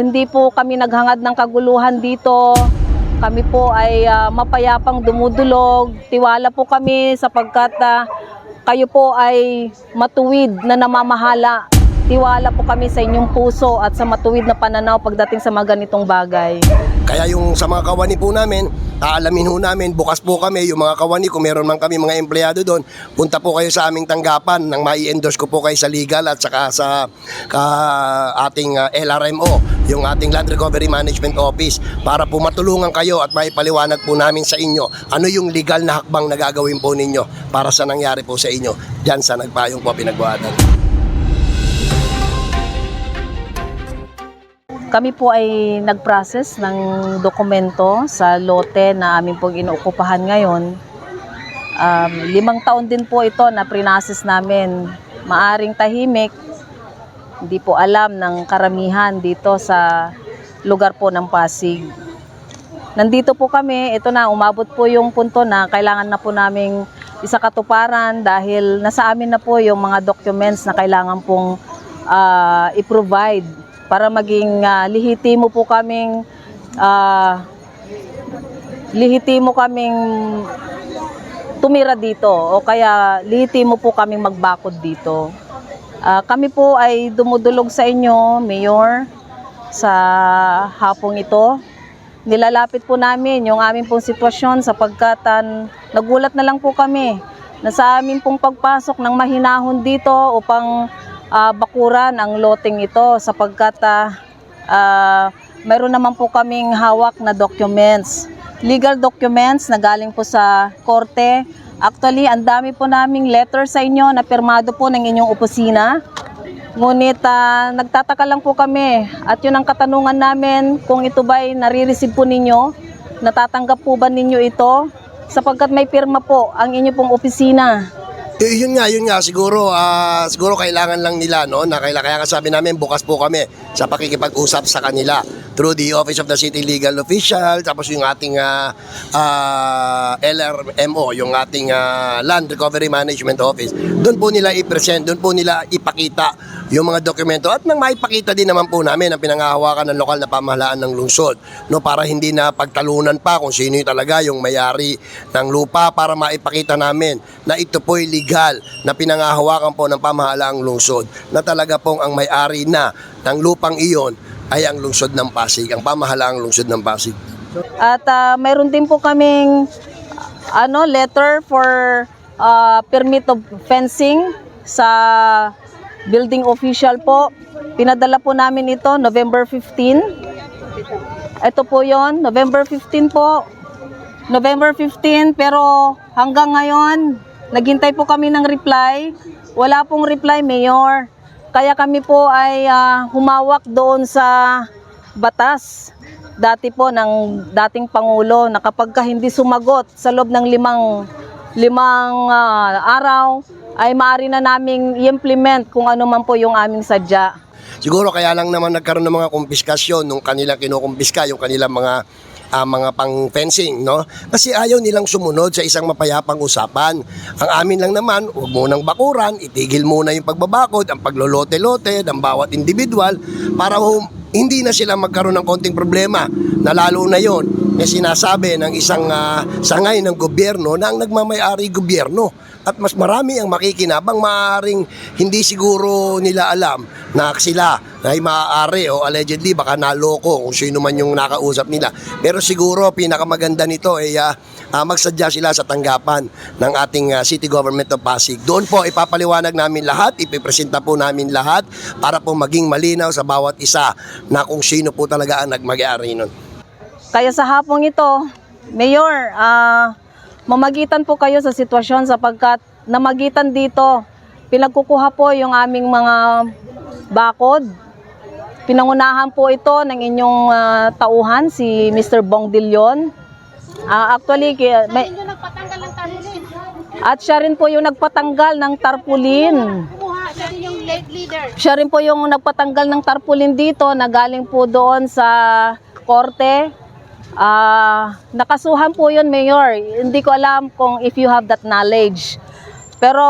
hindi po kami naghangad ng kaguluhan dito. Kami po ay ah, mapayapang dumudulog. Tiwala po kami sapagkat ah, kayo po ay matuwid na namamahala. Tiwala po kami sa inyong puso at sa matuwid na pananaw pagdating sa mga ganitong bagay. Kaya yung sa mga kawani po namin, aalamin ho namin, bukas po kami, yung mga kawani, kung meron man kami mga empleyado doon, punta po kayo sa aming tanggapan nang mai-endorse ko po kayo sa legal at saka sa ka, ating ah, LRMO, yung ating Land Recovery Management Office, para po matulungan kayo at maipaliwanag po namin sa inyo ano yung legal na hakbang na gagawin po ninyo para sa nangyari po sa inyo dyan sa nagpayong po pinagbuhatan. Kami po ay nag-process ng dokumento sa lote na aming pong inuukupahan ngayon. Um, limang taon din po ito na prinases namin. Maaring tahimik, hindi po alam ng karamihan dito sa lugar po ng Pasig. Nandito po kami, ito na, umabot po yung punto na kailangan na po naming isakatuparan dahil nasa amin na po yung mga documents na kailangan pong ah, i-provide para maging ah, lihitimo po kaming ah, lihitimo kaming tumira dito o kaya lihitimo po kaming magbakod dito. Ah, kami po ay dumudulog sa inyo, Mayor, sa hapong ito. Nilalapit po namin yung aming pong sitwasyon sapagkat ah, nagulat na lang po kami na sa amin pong pagpasok ng mahinahon dito upang ah, bakuran ang loteng ito sapagkat ah, ah, mayroon naman po kaming hawak na documents. Legal documents na galing po sa korte. Actually, ang dami po naming letter sa inyo na pirmado po ng inyong opisina. Ngunit ah, nagtataka lang po kami at yun ang katanungan namin kung ito ba'y nare-receive po ninyo, natatanggap po ba ninyo ito sapagkat may pirma po ang inyo pong opisina. Eh, yun nga, yun nga, siguro, ah, siguro kailangan lang nila, no, na kailangan, kaya nga sabi namin, bukas po kami sa pakikipag-usap sa kanila through the Office of the City Legal Official, tapos yung ating ah, ah, LRMO, yung ating ah, Land Recovery Management Office. Doon po nila i-present, doon po nila ipakita yung mga dokumento at nang maipakita din naman po namin ang pinangahawakan ng lokal na pamahalaan ng lungsod no para hindi na pagtalunan pa kung sino yung talaga yung may-ari ng lupa para maipakita namin na ito po'y legal na pinangahawakan po ng pamahalaang lungsod na talaga pong ang may-ari na ng lupang iyon ay ang lungsod ng Pasig, ang pamahalaang lungsod ng Pasig. At ah, mayroon din po kaming ano letter for ah, permit of fencing sa building official po. Pinadala po namin ito November 15. Ito po 'yon, November 15 po. November 15 pero hanggang ngayon naghintay po kami ng reply. Wala pong reply, Mayor. Kaya kami po ay ah, humawak doon sa batas dati po ng dating Pangulo na kapag ka hindi sumagot sa loob ng limang, limang ah, araw ay maaari na naming i-implement kung ano man po yung aming sadya. Siguro kaya lang naman nagkaroon ng mga kumpiskasyon nung kanilang kinukumpiska, yung kanilang mga ah, mga pang fencing, no? Kasi ayaw nilang sumunod sa isang mapayapang usapan. Ang amin lang naman, huwag munang bakuran, itigil muna yung pagbabakod, ang paglolote-lote ng bawat individual para hindi na sila magkaroon ng konting problema na lalo na yon na sinasabi ng isang ah, sangay ng gobyerno na ang nagmamayari gobyerno at mas marami ang makikinabang maaaring hindi siguro nila alam na sila ay maaari o allegedly baka naloko kung sino man yung nakausap nila. Pero siguro pinakamaganda nito ay ah, ah, magsadya sila sa tanggapan ng ating ah, City Government of Pasig. Doon po ipapaliwanag namin lahat, ipipresenta po namin lahat para po maging malinaw sa bawat isa na kung sino po talaga ang nagmag-ari nun. Kaya sa hapong ito, Mayor, ah, mamagitan po kayo sa sitwasyon sapagkat namagitan dito, pinagkukuha po yung aming mga bakod. Pinangunahan po ito ng inyong ah, tauhan, si Mr. Bong Dilion. Ah, actually, kaya- may, Yung nagpatanggal ng tarpaulin. at siya rin po yung nagpatanggal ng tarpaulin. Siya rin yung lead leader. Siya rin po yung nagpatanggal ng tarpaulin dito na galing po doon sa korte. Ah, nakasuhan po yun, Mayor. Hindi ko alam kung if you have that knowledge. Pero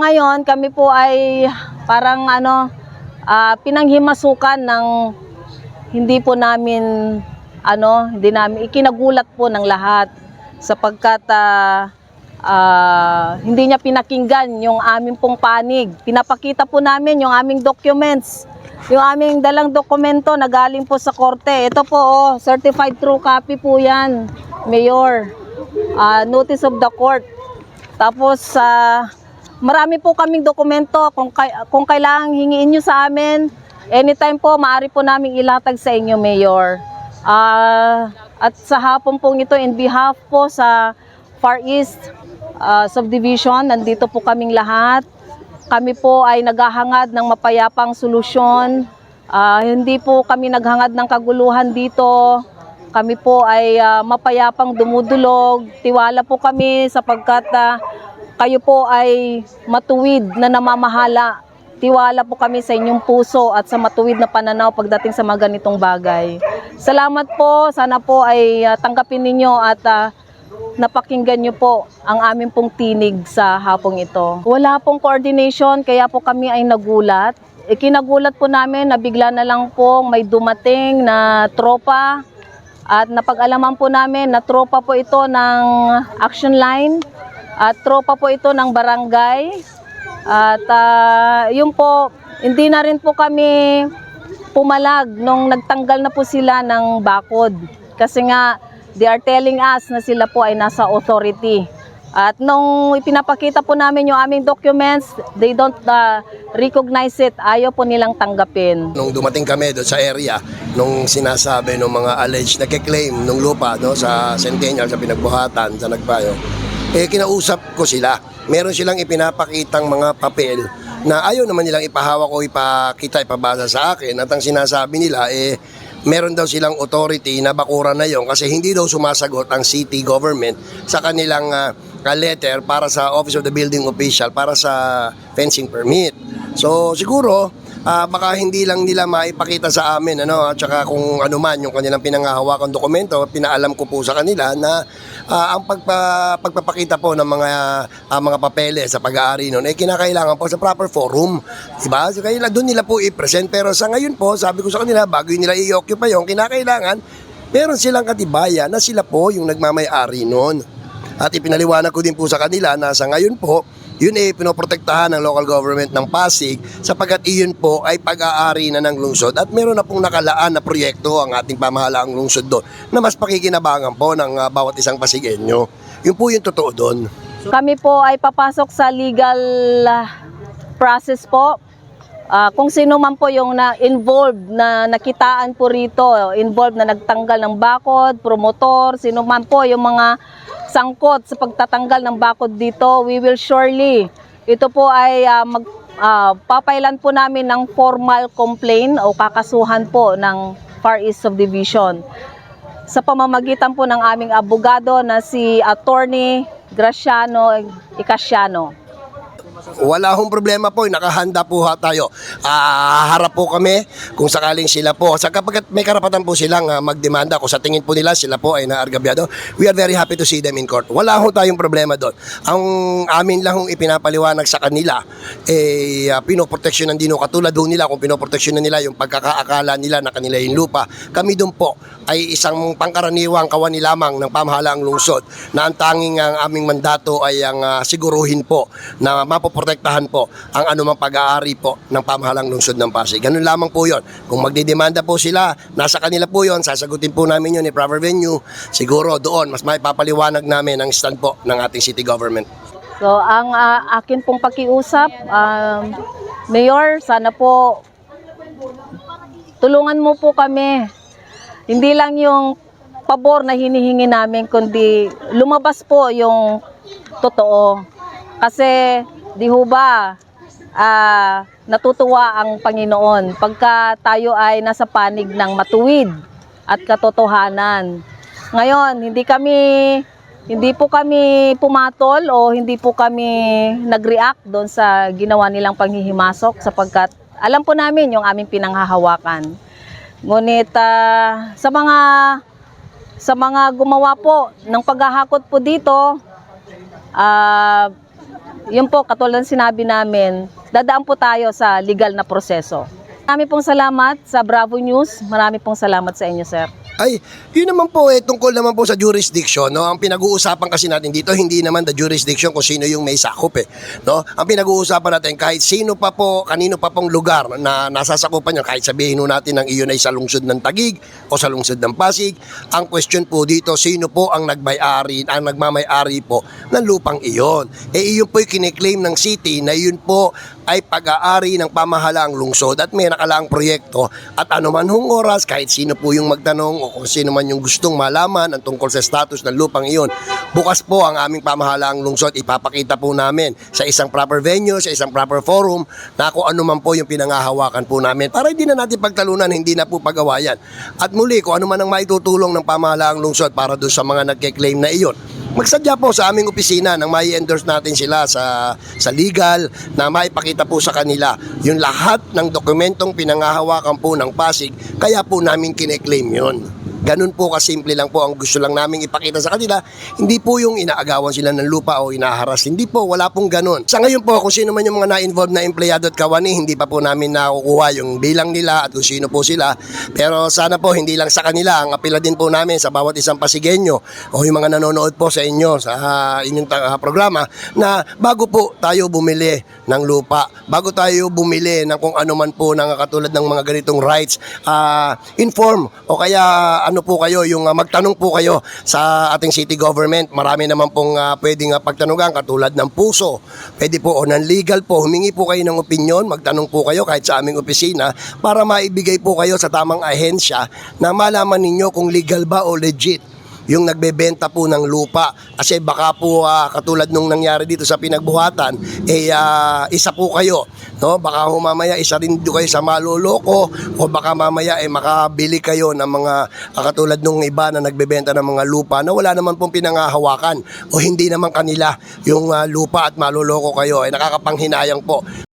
ngayon, kami po ay parang ano, ah, pinanghimasukan ng hindi po namin ano, hindi namin ikinagulat po ng lahat sapagkat ah, ah, hindi niya pinakinggan yung aming pong panig. Pinapakita po namin yung aming documents. Yung aming dalang dokumento na galing po sa korte. Ito po, oh, certified true copy po yan, Mayor. Ah, notice of the court. Tapos, sa marami po kaming dokumento. Kung, kay, kung kailangan hingiin nyo sa amin, anytime po, maaari po namin ilatag sa inyo, Mayor. Ah, at sa hapon pong ito, in behalf po sa Far East ah, Subdivision, nandito po kaming lahat. Kami po ay naghahangad ng mapayapang solusyon. Ah, hindi po kami naghangad ng kaguluhan dito. Kami po ay ah, mapayapang dumudulog. Tiwala po kami sapagkat ah, kayo po ay matuwid na namamahala. Tiwala po kami sa inyong puso at sa matuwid na pananaw pagdating sa mga ganitong bagay. Salamat po. Sana po ay ah, tanggapin ninyo at ah, napakinggan nyo po ang aming pong tinig sa hapong ito. Wala pong coordination kaya po kami ay nagulat. Ikinagulat po namin na bigla na lang po may dumating na tropa at napag-alaman po namin na tropa po ito ng action line at tropa po ito ng barangay. At ah, yun po, hindi na rin po kami pumalag nung nagtanggal na po sila ng bakod. Kasi nga, they are telling us na sila po ay nasa authority. At nung ipinapakita po namin yung aming documents, they don't uh, recognize it. Ayaw po nilang tanggapin. Nung dumating kami doon sa area, nung sinasabi ng mga alleged nagke-claim ng lupa no, sa Centennial, sa pinagbuhatan, sa Nagbayo, eh kinausap ko sila. Meron silang ipinapakitang mga papel na ayaw naman nilang ipahawak o ipakita, ipabasa sa akin. At ang sinasabi nila, eh, meron daw silang authority na bakura na yon kasi hindi daw sumasagot ang city government sa kanilang ah, letter para sa Office of the Building Official para sa fencing permit. So siguro ah, baka hindi lang nila maipakita sa amin ano at saka kung ano man yung kanilang pinanghahawakan dokumento, pinaalam ko po sa kanila na ah, ang pagpa, pagpapakita po ng mga ah, mga papeles sa pag-aari noon ay kinakailangan po sa proper forum. Diba? So, kaya doon nila po i-present pero sa ngayon po, sabi ko sa kanila bago nila i-occupy yung kinakailangan meron silang katibayan na sila po yung nagmamay-ari noon. At ipinaliwanag ko din po sa kanila na sa ngayon po, yun ay pinoprotektahan ng local government ng Pasig sapagkat iyon po ay pag-aari na ng lungsod at meron na pong nakalaan na proyekto ang ating pamahalaang lungsod doon na mas pakikinabangan po ng ah, bawat isang Pasigenyo. Yun po yung totoo doon. Kami po ay papasok sa legal ah, process po. Ah, kung sino man po yung na involved na nakitaan po rito, involved na nagtanggal ng bakod, promotor, sino man po yung mga sangkot sa pagtatanggal ng bakod dito, we will surely ito po ay ah, mag ah, papailan po namin ng formal complaint o kakasuhan po ng Far East Subdivision sa pamamagitan po ng aming abogado na si Attorney Graciano Icasiano. Wala hong problema po, nakahanda po ha tayo. Ah, harap po kami kung sakaling sila po. Sa kapag may karapatan po silang ah, magdemanda kung sa tingin po nila sila po ay naargabyado, we are very happy to see them in court. Wala hong tayong problema doon. Ang amin lang hong ipinapaliwanag sa kanila eh uh, pinoproteksyonan din ho. katulad ho nila kung pinoproteksyonan nila yung pagkakaakala nila na kanila yung lupa. Kami doon po ay isang pangkaraniwang kawani lamang ng pamahalaang lungsod na ang tanging ang aming mandato ay ang ah, siguruhin po na mapoprotektahan po ang anumang pag-aari po ng pamahalang lungsod ng Pasig. Ganun lamang po yon. Kung magdidemanda po sila, nasa kanila po yon, sasagutin po namin yun ni Proper Venue. Siguro doon, mas maipapaliwanag namin ang stand po ng ating city government. So ang ah, akin pong pakiusap, um, Mayor, sana po tulungan mo po kami. Hindi lang yung pabor na hinihingi namin, kundi lumabas po yung totoo. Kasi, di ho ba, ah, natutuwa ang Panginoon pagka tayo ay nasa panig ng matuwid at katotohanan. Ngayon, hindi kami hindi po kami pumatol o hindi po kami nag-react doon sa ginawa nilang panghihimasok sapagkat alam po namin yung aming pinanghahawakan. Ngunit ah, sa mga sa mga gumawa po ng paghahakot po dito, ah yun po, katulad ng sinabi namin, dadaan po tayo sa legal na proseso. Marami pong salamat sa Bravo News. Marami pong salamat sa inyo, sir. Ay, yun naman po eh, tungkol naman po sa jurisdiction, no? Ang pinag-uusapan kasi natin dito, hindi naman the jurisdiction kung sino yung may sakop eh, no? Ang pinag-uusapan natin, kahit sino pa po, kanino pa pong lugar na nasasakupan nyo, kahit sabihin natin ng iyon ay sa lungsod ng Tagig o sa lungsod ng Pasig, ang question po dito, sino po ang nagmay-ari, ang nagmamay-ari po ng lupang iyon? Eh, iyon po yung kiniklaim ng city na yun po ay pag-aari ng pamahalaang lungsod at may nakalaang proyekto at anuman hong oras, kahit sino po yung magtanong o kung sino man yung gustong malaman ang tungkol sa status ng lupang iyon, bukas po ang aming pamahalaang lungsod, ipapakita po namin sa isang proper venue, sa isang proper forum na kung ano man po yung pinangahawakan po namin para hindi na natin pagtalunan, hindi na po pag-awayan. At muli, kung ano man ang maitutulong ng pamahalaang lungsod para doon sa mga nagke-claim na iyon, magsadya po sa aming opisina nang mai endorse natin sila sa sa legal na maipakita po sa kanila yung lahat ng dokumentong pinangahawakan po ng Pasig kaya po namin kine-claim yun. Ganun po kasimple lang po ang gusto lang namin ipakita sa kanila. Hindi po yung inaagawan sila ng lupa o inaharas. Hindi po, wala pong ganun. Sa ngayon po, kung sino man yung mga na-involved na empleyado at kawani, hindi pa po namin nakukuha yung bilang nila at kung sino po sila. Pero sana po, hindi lang sa kanila. Ang apela din po namin sa bawat isang Pasigenyo o yung mga nanonood po sa inyo sa inyong ah, programa na bago po tayo bumili ng lupa, bago tayo bumili ng kung ano man po ng katulad ng mga ganitong rights, ah, inform o kaya ano po kayo, yung ah, magtanong po kayo sa ating city government. Marami naman pong ah, pwedeng ah, pagtanungan katulad ng puso. Pwede po o ng legal po, humingi po kayo ng opinion, magtanong po kayo kahit sa aming opisina para maibigay po kayo sa tamang ahensya na malaman ninyo kung legal ba o legit yung nagbebenta po ng lupa. Kasi baka po ah, katulad nung nangyari dito sa pinagbuhatan eh ah, isa po kayo. No? Baka ho mamaya isa rin do kayo sa maloloko o baka mamaya eh makabili kayo ng mga ah, katulad nung iba na nagbebenta ng mga lupa na wala naman pong pinangahawakan o hindi naman kanila yung ah, lupa at maloloko kayo. Ay nakakapanghinayang po